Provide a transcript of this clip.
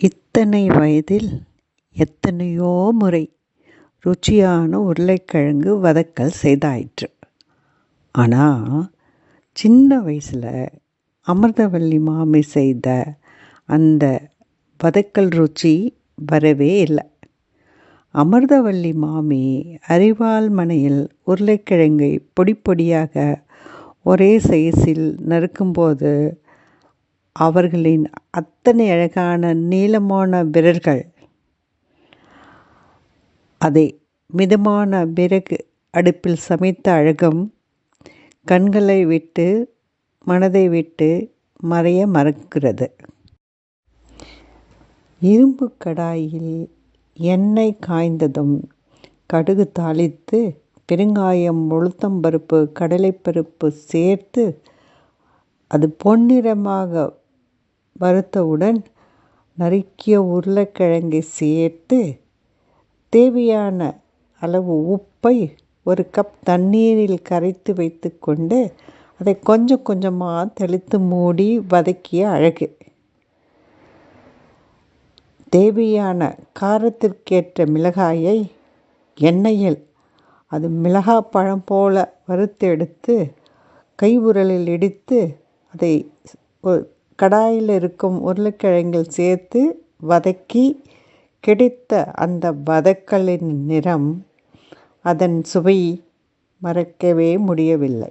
இத்தனை வயதில் எத்தனையோ முறை ருச்சியான உருளைக்கிழங்கு வதக்கல் செய்தாயிற்று. ஆனால் சின்ன வயசில் அமிர்தவல்லி மாமி செய்த அந்த வதக்கல் ருச்சி வரவே இல்லை. அமிர்தவல்லி மாமி அரிவாள் மனையில் உருளைக்கிழங்கை பொடி பொடியாக ஒரே சைஸில் நறுக்கும்போது அவர்களின் அத்தனை அழகான நீளமான விரல்கள். அதை மிதமான விறகு அடுப்பில் சமைத்த அழகும் கண்களை விட்டு மனதை விட்டு மறைய மறக்கிறது. இரும்பு கடாயில் எண்ணெய் காய்ந்ததும் கடுகு தாளித்து பெருங்காயம் உளுத்தம்பருப்பு கடலைப்பருப்பு சேர்த்து அது பொன்னிறமாக வறுத்தவுடன் நறுக்கிய உருளைக்கிழங்கை சேர்த்து தேவையான அளவு உப்பை ஒரு கப் தண்ணீரில் கரைத்து வைத்துக்கொண்டு அதை கொஞ்சம் கொஞ்சமாக தெளித்து மூடி வதக்கிய அழகு. தேவையான காரத்திற்கேற்ற மிளகாயை எண்ணெயில் அது மிளகாய் பழம் போல வறுத்தெடுத்து கை உரலில் இடித்து அதை கடாயில் இருக்கும் உருளைக்கிழங்கில் சேர்த்து வதக்கி கிடைத்த அந்த வதக்கலின் நிறம் அதன் சுவை மறக்கவே முடியவில்லை.